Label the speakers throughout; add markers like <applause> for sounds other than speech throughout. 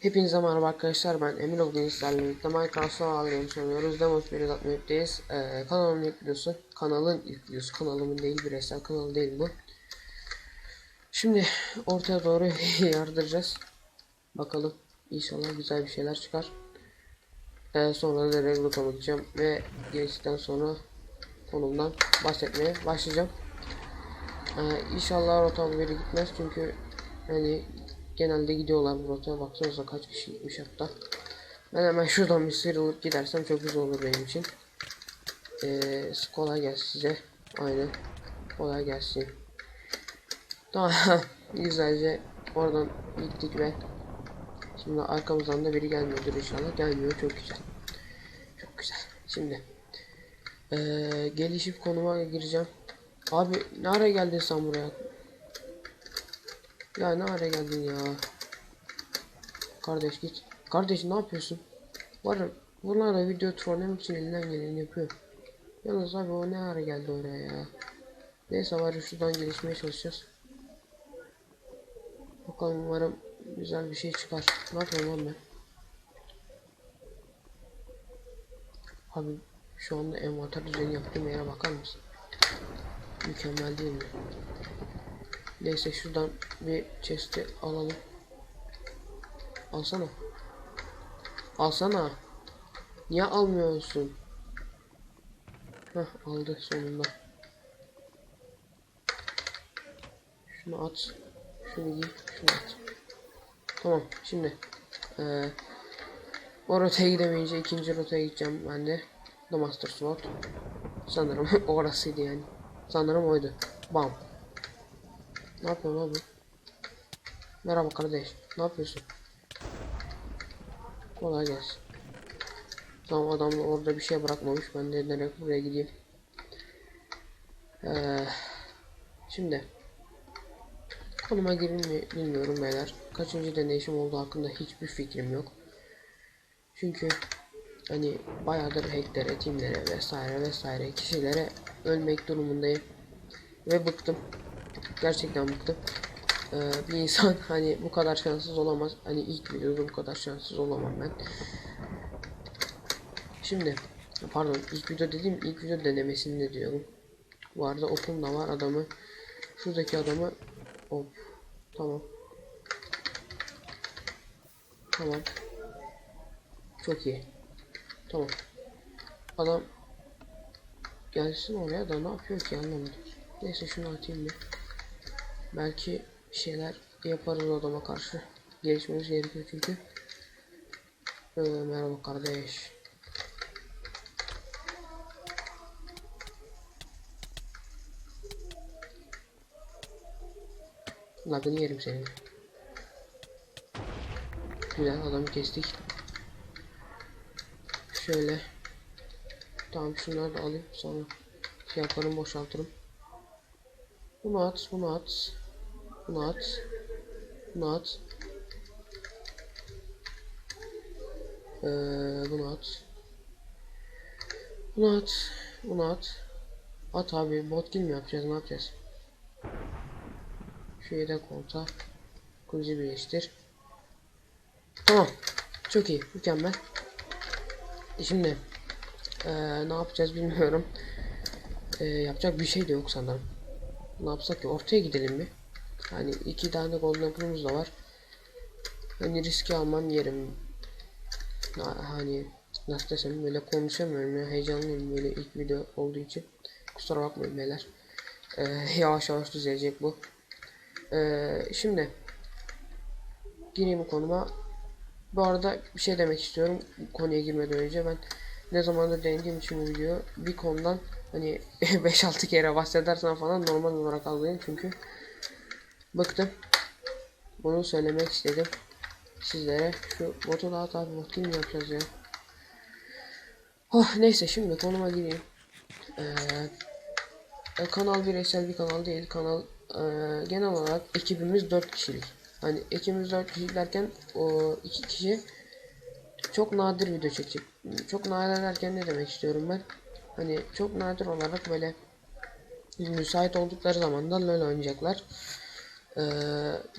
Speaker 1: Hepinize merhaba arkadaşlar ben Emir Bugün sizlerle birlikte Minecraft Survival Games oynuyoruz. Demos 1.6'deyiz. Ee, kanalın ilk videosu. Kanalın ilk videosu. Kanalımın değil bireysel kanalı değil bu. Şimdi ortaya doğru <laughs> yardıracağız. Bakalım. İnşallah güzel bir şeyler çıkar. Ee, sonra da Reglut'a bakacağım ve geçtikten sonra konumdan bahsetmeye başlayacağım. Ee, inşallah rotam böyle gitmez çünkü hani genelde gidiyorlar bu rotaya baksanıza kaç kişi gitmiş hatta. Ben hemen şuradan bir sıyrılıp gidersem çok güzel olur benim için. Ee, kolay gelsin size. Aynen. Kolay gelsin. Tamam. <laughs> Güzelce oradan gittik ve şimdi arkamızdan da biri gelmiyordur inşallah. Gelmiyor. Çok güzel. Çok güzel. Şimdi ee, gelişip konuma gireceğim. Abi ne ara geldin sen buraya? Ya ne ara geldin ya? Kardeş git. Kardeş ne yapıyorsun? Var ya bunlar da video trollemek için elinden geleni yapıyor. Yalnız abi o ne ara geldi oraya ya? Neyse var şuradan gelişmeye çalışacağız. Bakalım umarım güzel bir şey çıkar. Ne yapıyorum lan? Abi şu anda envanter düzeni yaptığım yere bakar mısın? Mükemmel değil mi? Neyse şuradan bir chest'i alalım. Alsana. Alsana. Niye almıyorsun? Heh aldı sonunda. Şunu at. Şunu giy. Şunu at. Tamam şimdi. Ee, o rotaya gidemeyince ikinci rotaya gideceğim ben de. The Master Sword. Sanırım <laughs> orasıydı yani. Sanırım oydu. Bam. Ne yapıyorsun abi? Merhaba kardeş. Ne yapıyorsun? Kolay gelsin. Tamam adam orada bir şey bırakmamış. Ben de direkt buraya gideyim. Ee, şimdi konuma girin mi bilmiyorum beyler. Kaçıncı deneyişim olduğu hakkında hiçbir fikrim yok. Çünkü hani bayağıdır hacklere, teamlere vesaire vesaire kişilere ölmek durumundayım. Ve bıktım. Gerçekten bıktım. Ee, bir insan <laughs> hani bu kadar şanssız olamaz. Hani ilk videoda bu kadar şanssız olamam ben. Şimdi pardon ilk video dediğim ilk video denemesinde diyorum. Bu arada okum da var adamı. Şuradaki adamı hop tamam. Tamam. Çok iyi. Tamam. Adam gelsin oraya da ne yapıyor ki anlamadım. Neyse şunu atayım bir. Belki şeyler yaparız adama karşı. Gelişmemiz gerekiyor çünkü. Ee, merhaba kardeş. Lagını yerim senin. Güzel adamı kestik. Şöyle. Tamam şunları da alayım sonra şey yaparım boşaltırım. Bunu at, bunu at. Bunu at. Bunu at. Ee, bunu at. Bunu at. Bunu at. At abi bot kill mi yapacağız ne yapacağız? Şuraya da konta. Kılıcı birleştir. Tamam. Çok iyi. Mükemmel. E Şimdi ee, ne yapacağız bilmiyorum. Ee, yapacak bir şey de yok sanırım. Ne yapsak ki ortaya gidelim mi? Hani iki tane golden apple'ımız da var. Hani riski almam yerim. Ha- Hani nasıl desem böyle konuşamıyorum ya heyecanlıyım böyle ilk video olduğu için. Kusura bakmayın beyler. Ee, <laughs> yavaş yavaş düzelecek bu. Ee, şimdi gireyim konuma. Bu arada bir şey demek istiyorum konuya girmeden önce ben ne zamandır denediğim için bu video bir konudan hani <laughs> 5-6 kere bahsedersen falan normal olarak algılayın çünkü bıktım. Bunu söylemek istedim sizlere. Şu botu daha tabi bot kim yapacağız ya. Oh neyse şimdi konuma gireyim. Ee, kanal bireysel bir kanal değil. Kanal e, genel olarak ekibimiz 4 kişilik. Hani ekibimiz 4 kişilik derken o iki kişi çok nadir video çekecek. Çok nadir derken ne demek istiyorum ben? Hani çok nadir olarak böyle müsait oldukları zaman da LoL oynayacaklar. Ee,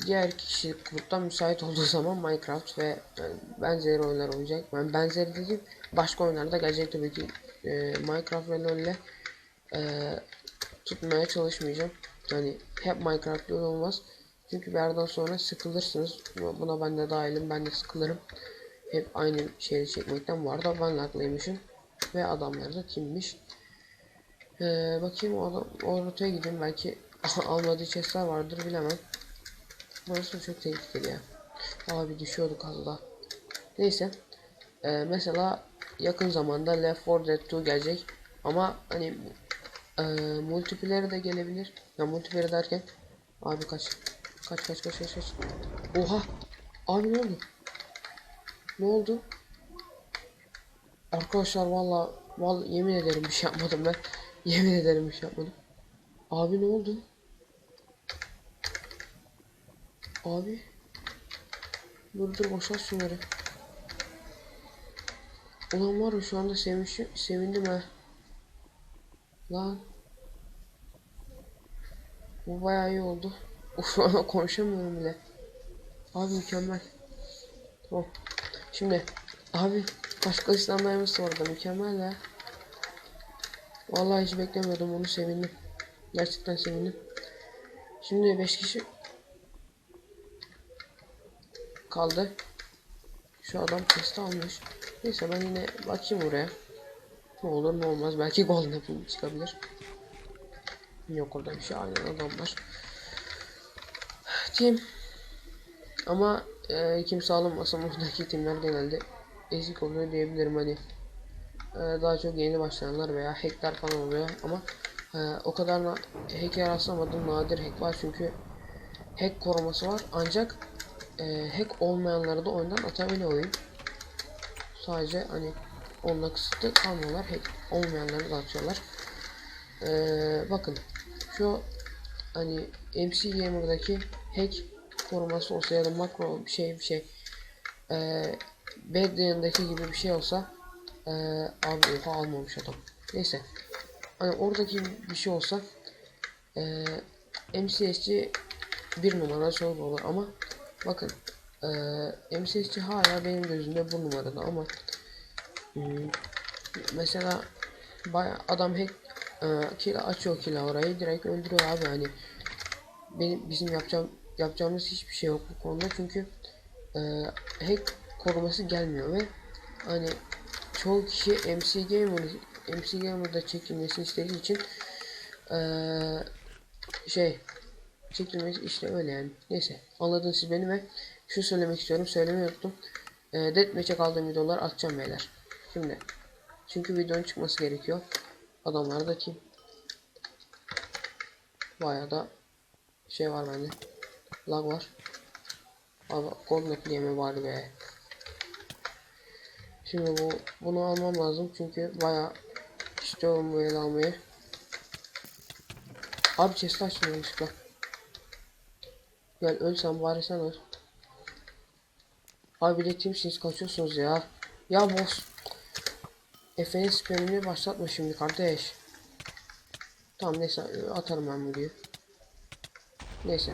Speaker 1: diğer kişi gruptan müsait olduğu zaman Minecraft ve yani benzeri oyunlar olacak. Ben benzeri dediğim başka oyunlarda gelecek tabii ki e, Minecraft ve LoL ile e, tutmaya çalışmayacağım. Yani hep Minecraft LoL olmaz. Çünkü bir yerden sonra sıkılırsınız. Buna ben de dahilim. Ben de sıkılırım. Hep aynı şeyi çekmekten. Bu arada ben haklıymışım. Ve adamlar da kimmiş. Ee, bakayım o adam o rotaya gideyim. Belki <laughs> almadığı chestler vardır bilemem. Burası çok tehlikeli ya. Abi düşüyorduk az daha. Neyse. Ee, mesela yakın zamanda Left 4 Dead 2 gelecek. Ama hani e, multiplayer de gelebilir. Ya multiplayer derken abi kaç. Kaç kaç kaç kaç kaç. Oha. Abi ne oldu? Ne oldu? Arkadaşlar valla valla yemin ederim bir şey yapmadım ben. Yemin ederim bir şey yapmadım. Abi ne oldu? Abi. Dur dur boşalt şunları. Ulan var ya şu anda sevinç, sevindim ha. Lan. Bu bayağı iyi oldu. <laughs> Uf konuşamıyorum bile. Abi mükemmel. Tamam. Şimdi abi başka İslamlarımız var da mükemmel ya. Vallahi hiç beklemiyordum onu sevindim. Gerçekten sevindim. Şimdi 5 kişi kaldı. Şu adam testi almış. Neyse ben yine bakayım oraya. Ne olur ne olmaz. Belki golden apple çıkabilir. Yok orada bir şey aynen adam var. Diyeyim. Ama e, kimse alınmasın. Buradaki timler genelde ezik oluyor diyebilirim hani. E, daha çok yeni başlayanlar veya hackler falan oluyor ama e, o kadar na hacker rastlamadım nadir hack var çünkü hack koruması var ancak e, hack olmayanları da oyundan atabiliyor oyun. Sadece hani onunla kısıtlı kalmıyorlar. Hack olmayanları da atıyorlar. Bakın şu hani MC Gamer'daki hack koruması olsa ya da makro bir şey bir şey e, Bedlian'daki gibi bir şey olsa e, abi oha almamış adam. Neyse. Hani oradaki bir şey olsa e, MCSC bir numara çok olur ama bakın e, MCSC hala benim gözümde bu numarada ama hmm, mesela baya adam hack e, kila açıyor kila orayı direkt öldürüyor abi hani benim bizim yapacağım yapacağımız hiçbir şey yok bu konuda çünkü e, hack koruması gelmiyor ve hani çoğu kişi MC Gamer MC Gamer'da çekilmesini istediği için e, şey çekilmesi işte öyle yani. Neyse anladınız siz beni ve şu söylemek istiyorum söylemeyi unuttum. E, Deathmatch'e kaldığım videolar atacağım beyler. Şimdi çünkü videonun çıkması gerekiyor. Adamlar da kim? Bayağı da şey var bende. Lag var. Abi golden apple yeme var be. Şimdi bu bunu almam lazım çünkü baya istiyorum bu el almayı. Abi chest açtım yanlışlıkla. Gel ölsem bari sen öl. Abi de kimsiniz kaçıyorsunuz ya. Ya boss. Efe'nin spamini başlatma şimdi kardeş. Tamam neyse atarım ben videoyu. Neyse.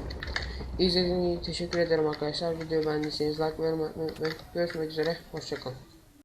Speaker 1: İzlediğiniz için teşekkür ederim arkadaşlar. Videoyu beğendiyseniz like ve yorum unutmayın. Görüşmek üzere. Hoşçakalın.